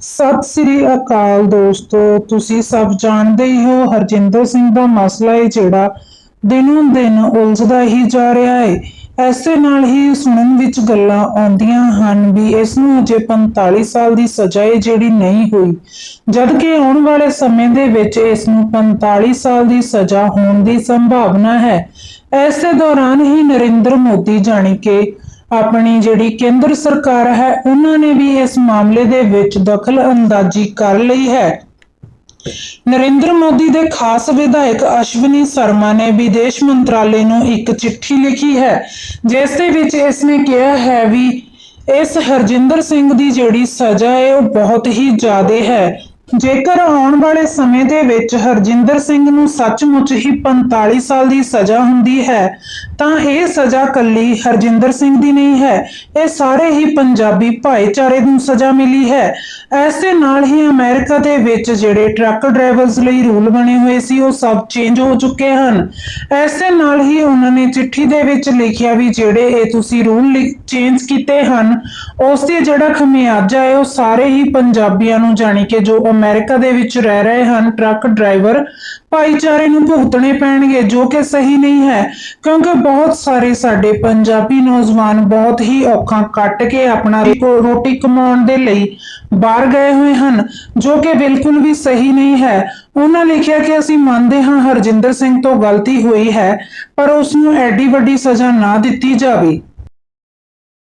ਸਤਿ ਸ੍ਰੀ ਅਕਾਲ ਦੋਸਤੋ, ਤੁਸੀਂ ਸਭ ਜਾਣਦੇ ਹੀ ਹੋ ਹਰਜਿੰਦਰ ਸਿੰਘ ਦਾ ਮਸਲਾ ਹੈ ਜਿਹੜਾ ਦਿਨੋਂ ਦਿਨ ਉਲਝਦਾ ਹੀ ਜਾ ਰਿਹਾ ਹੈ। ਐਸੇ ਨਾਲ ਹੀ ਸੁਣਨ ਵਿੱਚ ਗੱਲਾਂ ਆਉਂਦੀਆਂ ਹਨ ਵੀ ਇਸ ਨੂੰ ਅਜੇ 45 ਸਾਲ ਦੀ ਸਜ਼ਾ ਹੈ ਜਿਹੜੀ ਨਹੀਂ ਹੋਈ। ਜਦ ਕਿ ਆਉਣ ਵਾਲੇ ਸਮੇਂ ਦੇ ਵਿੱਚ ਇਸ ਨੂੰ 45 ਸਾਲ ਦੀ ਸਜ਼ਾ ਹੋਣ ਦੀ ਸੰਭਾਵਨਾ ਹੈ। ਐਸੇ ਦੌਰਾਨ ਹੀ ਨਰਿੰਦਰ ਮੋਦੀ ਜਾਣੀ ਕਿ ਆਪਣੀ ਜਿਹੜੀ ਕੇਂਦਰ ਸਰਕਾਰ ਹੈ, ਉਹਨਾਂ ਨੇ ਵੀ ਇਸ ਮਾਮਲੇ ਦੇ ਵਿੱਚ ਦਖਲ ਅੰਦਾਜ਼ੀ ਕਰ ਲਈ ਹੈ। ਨਰਿੰਦਰ ਮੋਦੀ ਦੇ ਖਾਸ ਵਿਧਾਇਕ ਅਸ਼ਵਨੀ ਸ਼ਰਮਾ ਨੇ ਵਿਦੇਸ਼ ਮੰਤਰਾਲੇ ਨੂੰ ਇੱਕ ਚਿੱਠੀ ਲਿਖੀ ਹੈ, ਜਿਸ ਦੇ ਵਿੱਚ ਇਸ ਨੇ ਕਿਹਾ ਹੈ ਵੀ, ਇਸ ਹਰਜਿੰਦਰ ਸਿੰਘ ਦੀ ਜਿਹੜੀ ਸਜ਼ਾ ਹੈ, ਉਹ ਬਹੁਤ ਹੀ ਜ਼ਿਆਦਾ ਹੈ। ਜੇਕਰ ਆਉਣ ਵਾਲੇ ਸਮੇਂ ਦੇ ਵਿੱਚ ਹਰਜਿੰਦਰ ਸਿੰਘ ਨੂੰ ਸੱਚਮੁੱਚ ਹੀ 45 ਸਾਲ ਦੀ ਸਜ਼ਾ ਹੁੰਦੀ ਹੈ, ਤਾਂ ਇਹ ਸਜ਼ਾ ਕੱਲੀ ਹਰਜਿੰਦਰ ਸਿੰਘ ਦੀ ਨਹੀਂ ਹੈ। ਇਹ ਸਾਰੇ ਹੀ ਪੰਜਾਬੀ ਭਾਈਚਾਰੇ ਨੂੰ ਸਜ਼ਾ ਮਿਲੀ ਹੈ। ਐਸੇ ਨਾਲ ਹੀ ਅਮਰੀਕਾ ਦੇ ਵਿੱਚ ਜਿਹੜੇ ਟਰੱਕ ਡਰਾਈਵਰਸ ਲਈ ਰੂਲ ਬਣੇ ਹੋਏ ਸੀ, ਉਹ ਸਭ ਚੇਂਜ ਹੋ ਚੁੱਕੇ ਹਨ। ਐਸੇ ਨਾਲ ਹੀ ਉਹਨਾਂ ਨੇ ਚਿੱਠੀ ਦੇ ਵਿੱਚ ਲਿਖਿਆ ਵੀ ਜਿਹੜੇ ਇਹ ਤੁਸੀਂ ਰੂਲ ਚੇਂਜ ਕੀਤੇ ਹਨ, ਉਸ ਦੀ ਜਿਹੜਾ ਖਮਿਆਜਾ ਹੈ, ਉਹ ਸਾਰੇ ਹੀ ਪੰਜਾਬੀਆਂ ਨੂੰ ਜਾਣੀ ਕਿ ਜੋ ਅਮਰੀਕਾ ਦੇ ਵਿੱਚ ਰਹਿ ਰਹੇ ਹਨ, ਟਰੱਕ ਡਰਾਈਵਰ ਭਾਈਚਾਰੇ ਨੂੰ ਭੁਗਤਣੇ ਪੈਣਗੇ, ਜੋ ਕਿ ਸਹੀ ਨਹੀਂ ਹੈ, ਕਿਉਂਕਿ ਬਹੁਤ ਸਾਰੇ ਸਾਡੇ ਪੰਜਾਬੀ ਨੌਜਵਾਨ ਬਹੁਤ ਹੀ ਔਖਾਂ ਕੱਟ ਕੇ ਆਪਣਾ ਰੋਟੀ ਕਮਾਉਣ ਦੇ ਲਈ ਬਾਹਰ ਗਏ ਹੋਏ ਹਨ, ਜੋ ਕਿ ਬਿਲਕੁਲ ਵੀ ਸਹੀ ਨਹੀਂ ਹੈ। ਉਹਨਾਂ ਲਿਖਿਆ ਕਿ ਅਸੀਂ ਮੰਨਦੇ ਹਾਂ, ਹਰਜਿੰਦਰ ਸਿੰਘ ਤੋਂ ਗਲਤੀ ਹੋਈ ਹੈ, ਪਰ ਉਸ ਨੂੰ ਐਡੀ ਵੱਡੀ ਸਜ਼ਾ ਨਾ ਦਿੱਤੀ ਜਾਵੇ।